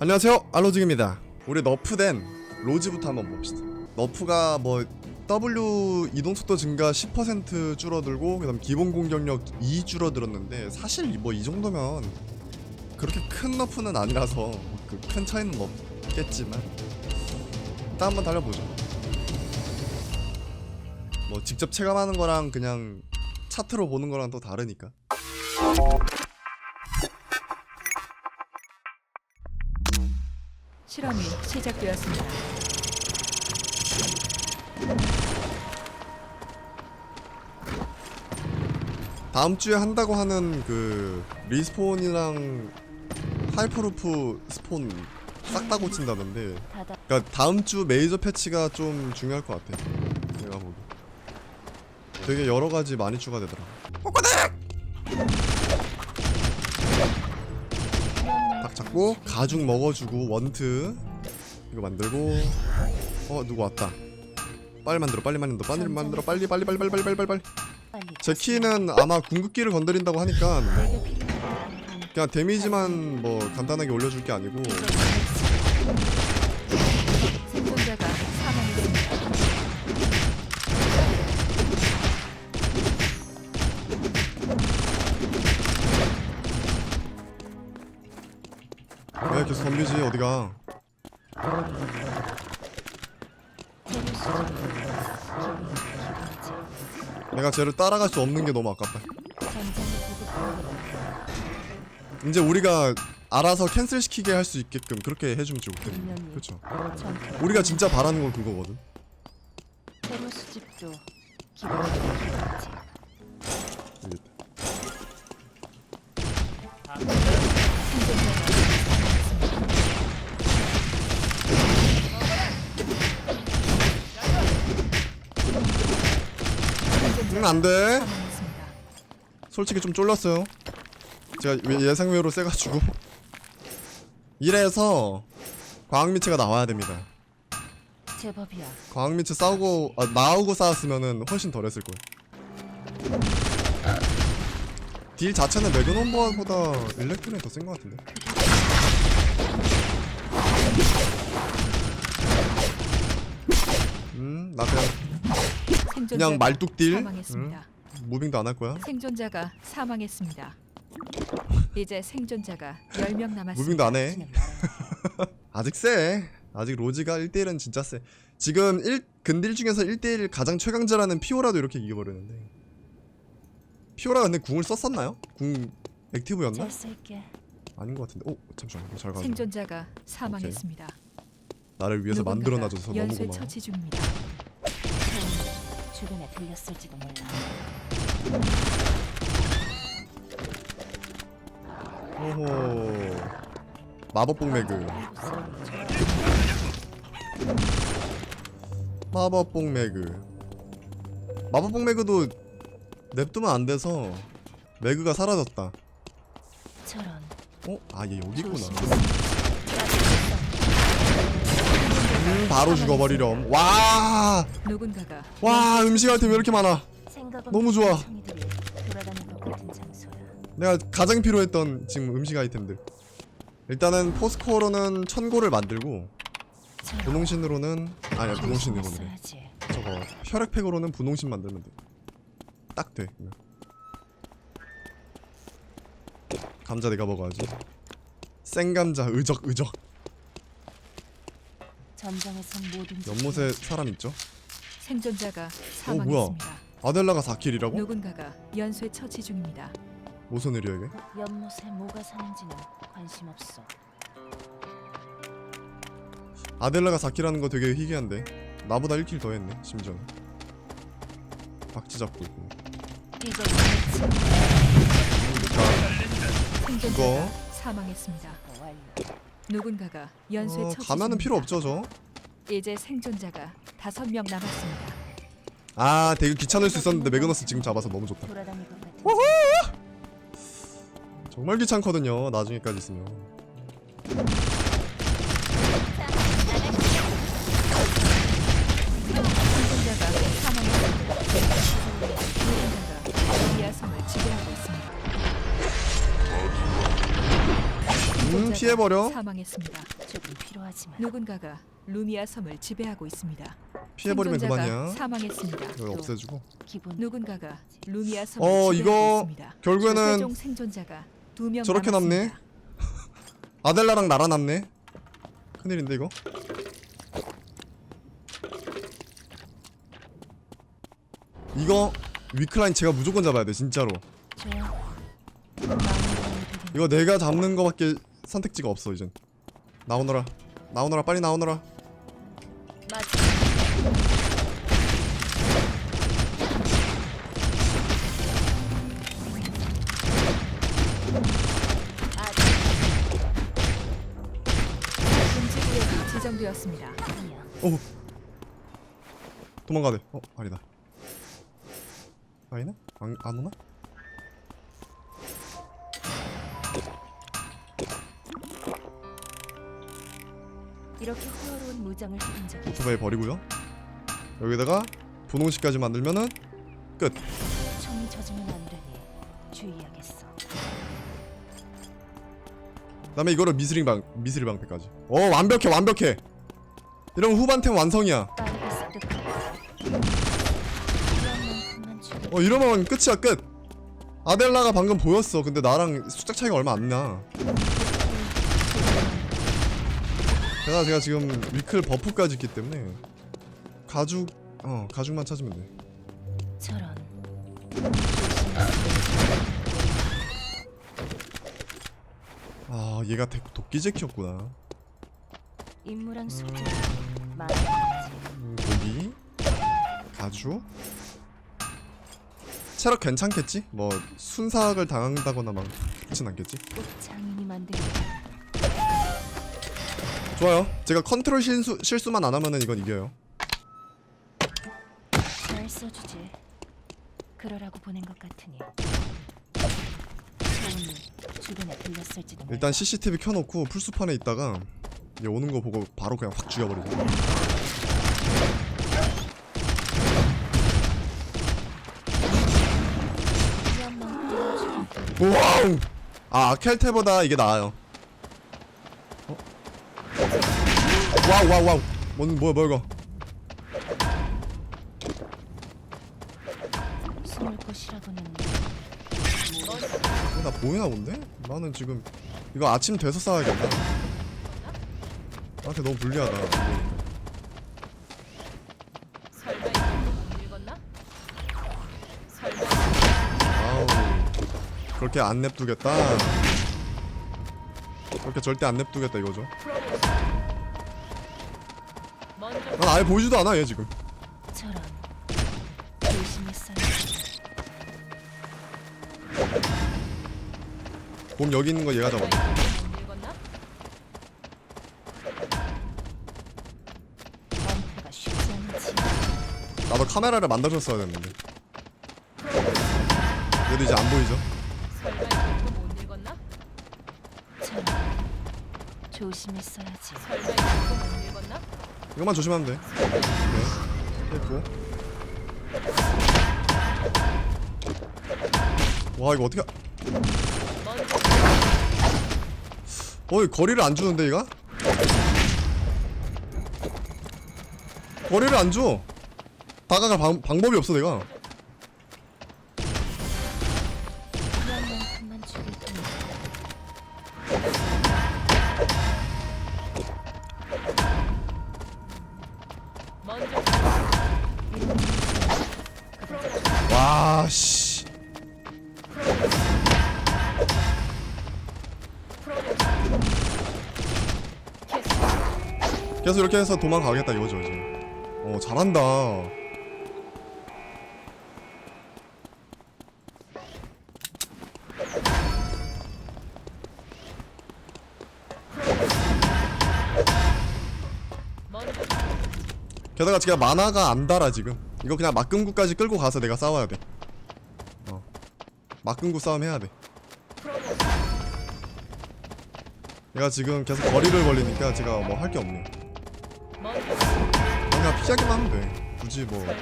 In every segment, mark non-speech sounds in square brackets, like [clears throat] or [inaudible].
안녕하세요. 알로직입니다. 우리 너프된 로즈부터 한번 봅시다. 너프가 뭐 W 이동속도 증가 10% 줄어들고 그 다음 기본 공격력 2 줄어들었는데 사실 뭐 이 정도면 그렇게 큰 너프는 아니라서 그 큰 차이는 없겠지만 일단 한번 달려보죠. 뭐 직접 체감하는 거랑 그냥 차트로 보는 거랑 또 다르니까 실험이 시작되었습니다. 다음 주에 한다고 하는 그 리스폰이랑 하이퍼루프 스폰 싹 다 고친다던데 닫아 그러니까 다음 주 메이저 패치가 좀 중요할 것 같아. 내가 보기 되게 여러 가지 많이 추가되더라. 딱 잡고 가죽 먹어주고 원트 이거 만들고. 어 누구 왔다. 빨리 만들어 빨리 만들어. 빨리 만들어 빨리 빨리 빨리 빨리 빨리 빨리 빨리. 제키는 아마 궁극기를 건드린다고 하니까 그냥 데미지만 뭐 간단하게 올려줄 게 아니고. 왜 계속 덤비지 어디가? 내가 쟤를 따라갈 수 없는 게 너무 아깝다. 이제 우리가 알아서 캔슬 시키게 할 수 있게끔 그렇게 해주면 좋겠네 그쵸? 전투 우리가 진짜 바라는 건 그거거든. 있다. 응 안돼 사망했습니다. 솔직히 좀 쫄렸어요. 제가 왜- 예상외로 세가지고 [laughs] 이래서 과학미체가 나와야 됩니다. 제법이야 과학미체 싸우고 아, 나오고 싸웠으면은 훨씬 덜했을 거예요. 딜 자체는 매그넘버보다 일렉트론이 더 센 것 같은데. 음, 나 그냥 생존자가 그냥 말뚝딜. 사망했습니다. 무빙도 안 할 거야. 생존자가 사망했습니다. 이제 생존자가 10명 남았습니다. 무빙도 안 해. [laughs] 아직 세. 아직 로지가 1대1은 진짜 세. 지금 1 근딜 중에서 1대1 가장 최강자라는 피오라도 이렇게 이겨버리는데. 피오라 근데 궁을 썼었나요? 궁 액티브였나? 잘 쓸게 아닌 것 같은데. 오 잠시만 잘 가네. 생존자가 사망했습니다. 나를 위해서 누군가가 만들어놔줘서 너무 연쇄 고마워. 처치 중입니다. 주변에 들렸을지도 몰라 오호. 마법봉 매그. 마법봉 매그. 마법봉 매그도 냅두면 안 돼서 매그가 사라졌다. 저런 어? 아 얘 여기 있구나. 음, 바로 죽어버리렴. 와, 누군가가 와 음식 아이템 왜 이렇게 많아? 너무 좋아. 내가 가장 필요했던 지금 음식 아이템들. 일단은 포스코어로는 천고를 만들고 분홍신으로는 아니야 분홍신으로는 조심했어야지. 저거 혈액팩으로는 분홍신 만들면 돼. 딱 돼. 그냥. 감자 내가 먹어야지. 생감자 의적 의적. 전장에선 모든 연못에 사람 있죠? 생존자가 어? 사망했습니다. 아델라가 4킬이라고? 누군가가 연쇄 처치 중입니다. 무슨 일이야 이게? 연못에 뭐가 사는지는 관심 없어 아델라가 4킬하는 거 되게 희귀한데 나보다 1킬 더 했네 심지어는 박쥐 잡고 있고 이제 생존자가? 사망했습니다. 그 완료 누군가가 연쇄 어, 처치 가면은 필요 중입니다. 없죠 저? 이제 생존자가 다섯 명 남았습니다. 아 되게 귀찮을 수 있었는데 매그너스 지금 잡아서 너무 좋다 돌아다닐 것 정말 귀찮거든요 나중에까지 있으면 피해버려 사망했습니다. 조금 필요하지만 누군가가 루미아 섬을 지배하고 있습니다. 피해버리면 생존자가 그만이야 사망했습니다. 이거 없애주고 기본 누군가가 루미아 섬을 어, 지배하고 있습니다. 결국에는 최종 생존자가 두명 저렇게 남네. [laughs] 아델라랑 나라 남네 큰일인데 이거 이거 위클라인 제가 무조건 잡아야 돼 진짜로. 이거 내가 잡는 거밖에 선택지가 없어 이젠 나오너라 나오너라 빨리 나오너라 맞아. 금지 구역이 지정되었습니다. 아니야. 오 도망가야 돼 어 아니다 아니네? 안, 안 오나? 이렇게 호화로운 무장을 해본 적이 오토바이 버리고요. 여기다가 분홍식까지 만들면은 끝. 총이 젖으면 안 되니 주의하겠어. 그다음에 이거를 미스링 방 미스릴 방패까지. 어 완벽해 완벽해. 이러면 후반템 완성이야. 빠르게 습득하고. 필요한 만큼만 주고 어 이러면 끝이야 끝. 아델라가 방금 보였어. 근데 나랑 숫자 차이가 얼마 안 나 게다가 제가 지금 위클 버프까지 있기 때문에 가죽 어 가죽만 찾으면 돼. 저런 아 얘가 대, 인물한 수표 많이 있지. 음, 고기 가죽. 체력 괜찮겠지? 뭐 순삭을 당한다거나 막 그렇진 않겠지? 꽃 장인이 만든 좋아요 제가 컨트롤 실수, 실수만 안 하면은 이건 이겨요 잘 써주지. 그러라고 보낸 것 같으니. 소문이 주변에 들렸을지도 몰라. 일단 CCTV 켜놓고 풀스판에 있다가 얘 오는 거 보고 바로 그냥 확 죽여버리고 주고 와우 아 아켈테보다 이게 나아요 와우 와우 와우. 뭔 뭐야 뭐야 이거. 숨을 곳이라고는 어, 나 보이나 본데? 나는 지금 이거 아침 돼서 싸야겠다. 나한테 너무 불리하다. 아우 그렇게 안 냅두겠다. 그렇게 절대 안 냅두겠다 이거죠 난 아예 보이지도 않아 얘 지금. 저런. 곰 여기 있는 거 얘가 잡아 엄폐가 쉽지 않지. 나도 카메라를 만들었어야 됐는데. 얘도 이제 안 보이죠? 저런. 조심했어야지. 이것 만 조심하면 돼 네. 됐고 와 이거 어떻게 어이 거리를 안 주는데 얘가? 거리를 안 줘. 다가갈 방, 방법이 없어 내가. 필요한 만큼만 죽일 테니 와 씨. 계속 이렇게 해서 도망가겠다 이거죠 이제. 어 잘한다. 게다가 제가 만화가 안 달아 지금. 이거 그냥 막금구까지 끌고 가서 내가 싸워야 돼. 어. 막금구 싸움 해야 돼. 내가 지금 계속 거리를 벌리니까 제가 뭐 할 게 없네. 그냥 피하기만 하면 돼. 굳이 뭐안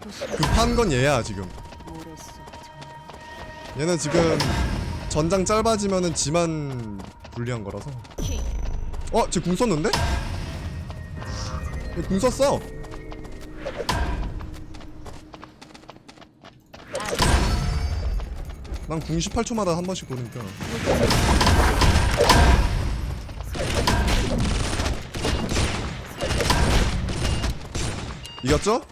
곳이라 급한 건 얘야 지금. 얘는 지금 전장 짧아지면은 지만 불리한 거라서 어? 쟤궁 썼는데? 얘궁 썼어 난 궁 18초마다 한 번씩 보니까 이겼죠?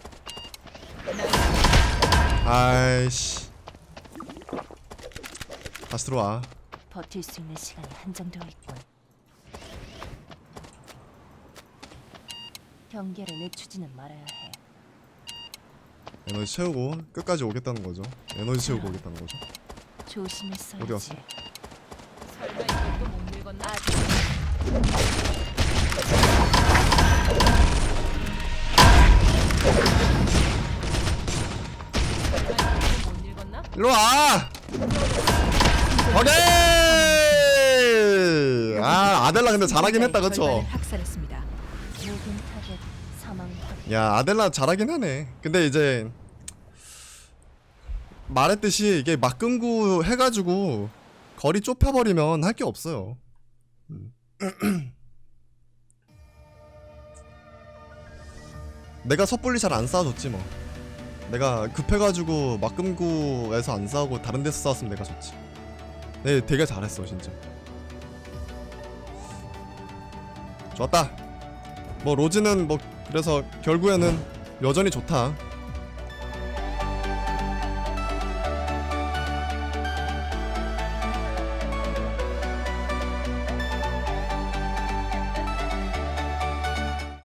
아이씨 다시 들어와 버틸 수 있는 시간이 한정되어 있군. 경계를 늦추지는 말아야 해. 에너지 채우고 끝까지 오겠다는 거죠 에너지 채우고 오겠다는 거죠 조심했어야지. 어디 갔어? 설마 이것도 못 읽었나? 일로 와! 오케이! 아 아델라 근데 잘하긴 했다 그쵸? 학살했습니다. 야 아델라 잘하긴 하네. 근데 이제 말했듯이 이게 막금구 해가지고 거리 좁혀버리면 할 게 없어요. 음. [clears throat] 내가 섣불리 잘안 싸워줬지 뭐. 내가 급해가지고 막금구에서 안 싸우고 다른 데서 싸웠으면 내가 졌지. 네 되게 잘했어 진짜. 좋았다. 뭐 로즈는 뭐 그래서 결국에는 여전히 좋다